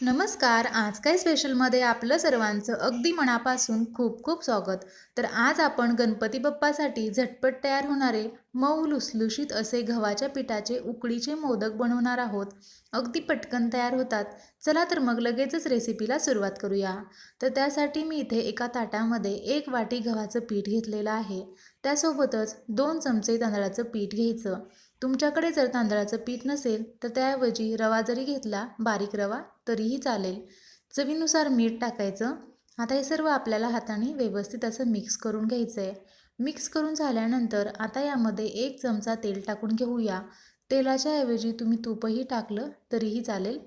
नमस्कार. आज काय स्पेशलमध्ये आपलं सर्वांचं अगदी मनापासून खूप खूप स्वागत. तर आज आपण गणपती बाप्पासाठी झटपट तयार होणारे मऊ लुसलुशीत असे गव्हाच्या पिठाचे उकडीचे मोदक बनवणार आहोत. अगदी पटकन तयार होतात. चला तर मग लगेचच रेसिपीला सुरुवात करूया. तर त्यासाठी मी इथे एका ताटामध्ये एक वाटी गव्हाचं पीठ घेतलेलं आहे. त्यासोबतच दोन चमचे तांदळाचं पीठ घ्यायचं. तुमच्याकडे जर तांदळाचं पीठ नसेल तर त्याऐवजी रवा जरी घेतला बारीक रवा तरीही चालेल. चवीनुसार मीठ टाकायचं. आता हे सर्व आपल्याला हाताने व्यवस्थित असं मिक्स करून घ्यायचं आहे मिक्स करून झाल्यानंतर आता यामध्ये एक चमचा तेल टाकून घेऊया. तेलाच्या ऐवजी तुम्ही तूपही टाकलं तरीही चालेल.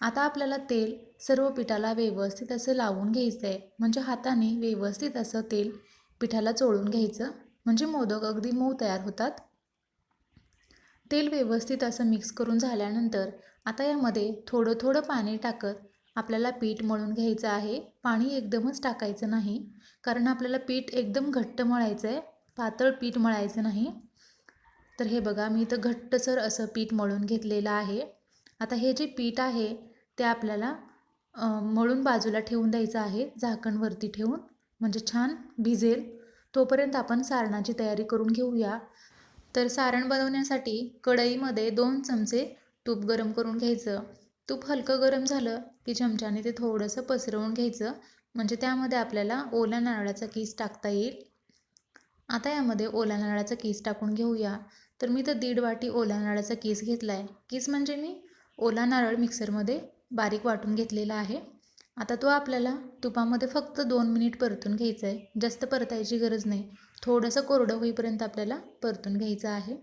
आता आपल्याला तेल सर्व पिठाला व्यवस्थित असं लावून घ्यायचं आहे म्हणजे हाताने व्यवस्थित असं तेल पिठाला चोळून घ्यायचं. म्हणजे मोदक अगदी मऊ तयार होतात. तेल व्यवस्थित असं मिक्स करून झाल्यानंतर आता यामध्ये थोडं थोडं पाणी टाकत आपल्याला पीठ मळून घ्यायचं आहे. पाणी एकदमच टाकायचं नाही कारण आपल्याला पीठ एकदम घट्ट मळायचं आहे पातळ पीठ मळायचं नाही. तर हे बघा मी इथं घट्टसर असं पीठ मळून घेतलेलं आहे. आता हे जे पीठ आहे ते आपल्याला मळून बाजूला ठेवून द्यायचं आहे झाकणवरती ठेवून. म्हणजे छान भिजेल. तोपर्यंत आपण सारणाची तयारी करून घेऊया. तर सारण बनवण्यासाठी कढईमध्ये दोन चमचे तूप गरम करून घ्यायचं. तूप हलकं गरम झालं की चमच्याने ते थोडंसं पसरवून घ्यायचं. म्हणजे त्यामध्ये आपल्याला ओल्या नारळाचा कीस टाकता येईल. आता यामध्ये ओल्या नारळाचा कीस टाकून घेऊया. तर मी तर दीड वाटी ओल्या नारळाचा कीस घेतला आहे कीस म्हणजे मी? ओला नारळ मिक्सरमध्ये बारीक वाटून घेतलेला आहे. आता तो आपल्याला तुपामध्ये फक्त दोन मिनिट परतून घ्यायचा आहे. जास्त परतायची गरज नाही. थोडंसं कोरडं होईपर्यंत आपल्याला परतून घ्यायचं आहे.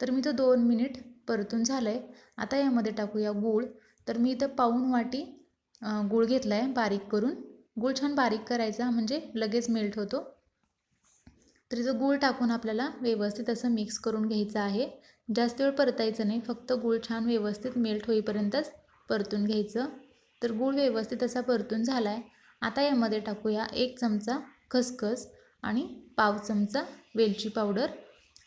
तर मी तो दोन मिनिट परतून झालं आहे आता यामध्ये टाकूया गूळ. तर मी इथं पाऊन वाटी गूळ घेतला आहे बारीक करून. गूळ छान बारीक करायचा म्हणजे लगेच मेल्ट होतो. तर इथं गूळ टाकून आपल्याला व्यवस्थित असं मिक्स करून घ्यायचं आहे. जास्त वेळ परतायचं नाही. फक्त गूळ छान व्यवस्थित मेल्ट होईपर्यंतच परतून घ्यायचं. तर गूळ व्यवस्थित असा परतून झाला आहे आता यामध्ये टाकूया एक चमचा खसखस आणि पाव चमचा वेलची पावडर.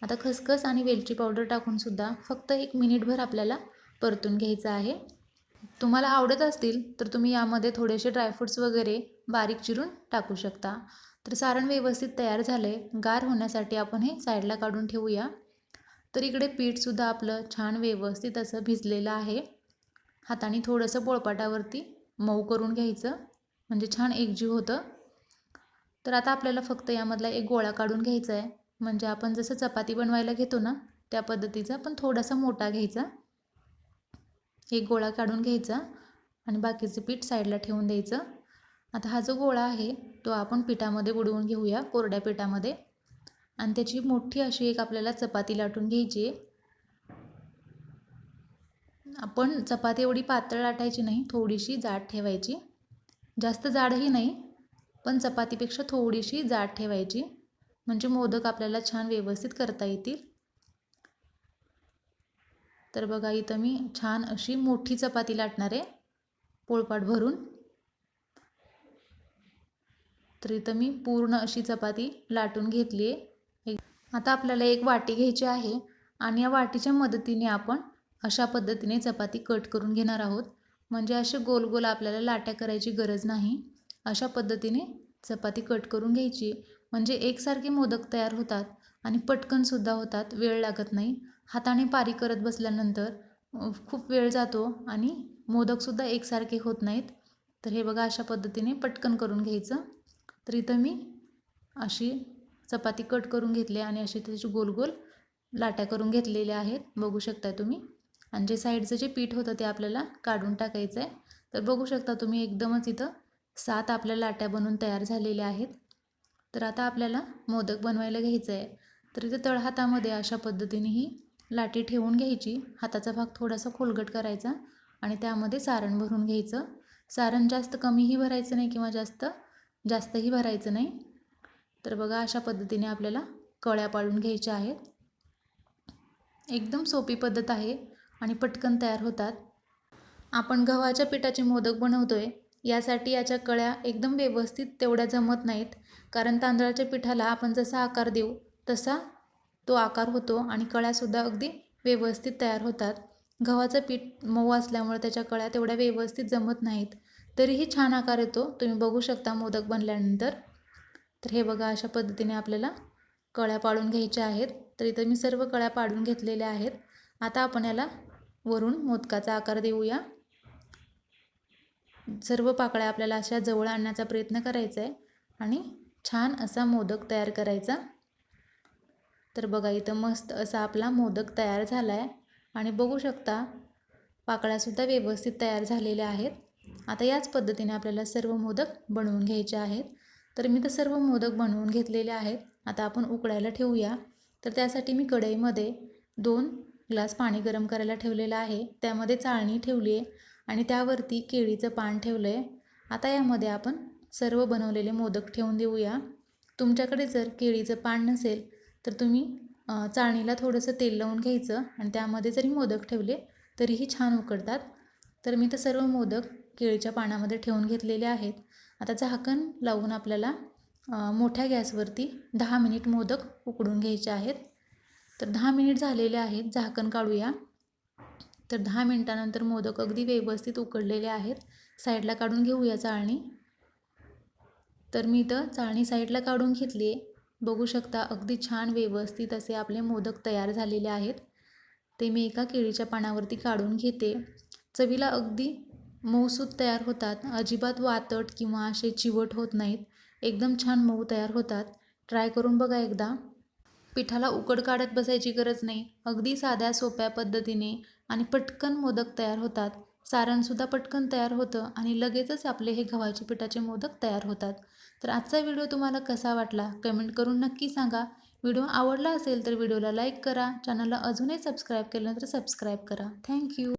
आता खसखस आणि वेलची पावडर टाकूनसुद्धा फक्त एक मिनिटभर आपल्याला परतून घ्यायचं आहे. तुम्हाला आवडत असतील तर तुम्ही यामध्ये थोडेसे ड्रायफ्रूट्स वगैरे बारीक चिरून टाकू शकता. तर सारण व्यवस्थित तयार झाले गार होण्यासाठी आपण हे साईडला काढून ठेवूया. तर इकडे पीठसुद्धा आपलं छान व्यवस्थित असं भिजलेलं आहे. हाताने थोडंसं पोळपाटावरती मऊ करून घ्यायचं. म्हणजे छान एकजीव होतं. तर आता आपल्याला फक्त यामधला एक गोळा काढून घ्यायचा आहे म्हणजे आपण जसं चपाती बनवायला घेतो ना त्या पद्धतीचा पण थोडासा मोठा घ्यायचा. एक गोळा काढून घ्यायचा आणि बाकीचं पीठ साईडला ठेवून द्यायचं. आता हा जो गोळा आहे तो आपण पिठामध्ये बुडवून घेऊया कोरड्या पिठामध्ये. आणि त्याची मोठी अशी एक आपल्याला चपाती लाटून घ्यायची आहे. आपण चपाती एवढी पातळ लाटायची नाही थोडीशी जाड ठेवायची. जास्त जाडही नाही पण चपातीपेक्षा थोडीशी जाड ठेवायची. म्हणजे मोदक आपल्याला छान व्यवस्थित करता येतील. तर बघा इथं मी छान अशी मोठी चपाती लाटणार आहे पोळपाट भरून. तर इथं मी पूर्ण अशी चपाती लाटून घेतली आहे. आता आपल्याला एक वाटी घ्यायची आहे आणि या वाटीच्या मदतीने आपण अशा पद्धतीने चपाती कट करून घेणार आहोत. म्हणजे असे गोल गोल आपल्याला लाट्या करायची गरज नाही. अशा पद्धतीने चपाती कट करून घ्यायची. म्हणजे एकसारखे मोदक तयार होतात आणि पटकनसुद्धा होतात वेळ लागत नाही. हाताने पारी करत बसल्यानंतर खूप वेळ जातो आणि मोदकसुद्धा एकसारखे होत नाहीत. तर हे बघा अशा पद्धतीने पटकन करून घ्यायचं. तर इथं मी अशी चपाती कट करून घेतली आणि अशी त्याची गोल गोल लाट्या करून घेतलेल्या आहेत. बघू शकता तुम्ही. आणि जे साईडचं जे पीठ होतं ते आपल्याला काढून टाकायचं आहे. तर बघू शकता तुम्ही एकदमच इथं सात आपल्या लाट्या बनवून तयार झालेल्या आहेत. तर आता आपल्याला मोदक बनवायला घ्यायचं आहे तर इथं तळहातामध्ये अशा पद्धतीने ही लाटी ठेवून घ्यायची. हाताचा भाग थोडासा खोलगट करायचा आणि त्यामध्ये सारण भरून घ्यायचं. सारण जास्त कमीही भरायचं नाही किंवा जास्त जास्तही भरायचं नाही. तर बघा अशा पद्धतीने आपल्याला कळ्या पाळून घ्यायच्या आहेत. एकदम सोपी पद्धत आहे. आणि पटकन तयार होतात. आपण गव्हाच्या पिठाचे मोदक बनवतो आहे यासाठी याच्या कळ्या एकदम व्यवस्थित तेवढ्या जमत नाहीत. कारण तांदळाच्या पिठाला आपण जसा आकार देऊ तसा तो आकार होतो आणि कळ्यासुद्धा अगदी व्यवस्थित तयार होतात. गव्हाचं पीठ मऊ असल्यामुळे त्याच्या कळ्या तेवढ्या व्यवस्थित जमत नाहीत. तरीही छान आकार येतो. तुम्ही बघू शकता मोदक बनल्यानंतर. तर हे बघा अशा पद्धतीने आपल्याला कळ्या पाडून घ्यायच्या आहेत. तर इथं मी सर्व कळ्या पाडून घेतलेल्या आहेत. आता आपण याला वरून मोदकाचा आकार देऊया. सर्व पाकळ्या आपल्याला अशा जवळ आणण्याचा प्रयत्न करायचा आहे आणि छान असा मोदक तयार करायचा. तर बघा इथं मस्त असा आपला मोदक तयार झाला आहे आणि बघू शकता पाकळ्यासुद्धा व्यवस्थित तयार झालेल्या आहेत. आता याच पद्धतीने आपल्याला सर्व मोदक बनवून घ्यायचे आहेत. तर मी तर सर्व मोदक बनवून घेतलेले आहेत. आता आपण उकडायला ठेवूया. तर त्यासाठी मी कढईमध्ये दोन ग्लास पाणी गरम करायला ठेवलेलं आहे. त्यामध्ये चाळणी ठेवली आहे आणि त्यावरती केळीचं पान ठेवलं आहे आता यामध्ये आपण सर्व बनवलेले मोदक ठेवून देऊया. तुमच्याकडे जर केळीचं पान नसेल तर तुम्ही चाळणीला थोडंसं तेल लावून घ्यायचं आणि त्यामध्ये जरी मोदक ठेवले तरीही छान उकडतात. तर मी तर सर्व मोदक केळीच्या पानामध्ये ठेवून घेतलेले आहेत. आता झाकण लावून आपल्याला मोठ्या गॅसवरती दहा मिनिट मोदक उकडून घ्यायचे आहेत. तर दहा मिनिट झालेले आहेत झाकण काढूया. तर दहा मिनटानंतर मोदक अगदी व्यवस्थित उकडलेले आहेत. साईडला काढून घेऊया चाळणी. तर मी इथं चाळणी साईडला काढून घेतली आहे. बघू शकता अगदी छान व्यवस्थित असे आपले मोदक तयार झालेले आहेत. ते मी एका केळीच्या पानावरती काढून घेते. चवीला अगदी मऊसूत तयार होतात. अजिबात वातट किंवा असे चिवट होत नाहीत. एकदम छान मऊ तयार होतात. ट्राय करून बघा एकदा. पिठाला उकड काढत बसायची गरज नाही. अगदी साध्या सोप्या पद्धतीने आणि पटकन मोदक तयार होतात. सारणसुद्धा पटकन तयार होतं आणि लगेचच आपले हे गव्हाचे पिठाचे मोदक तयार होतात. तर आजचा व्हिडिओ तुम्हाला कसा वाटला? कमेंट करून नक्की सांगा. व्हिडिओ आवडला असेल तर व्हिडिओला लाईक करा. चॅनलला अजूनही सबस्क्राईब केलं तर सबस्क्राईब करा. थँक्यू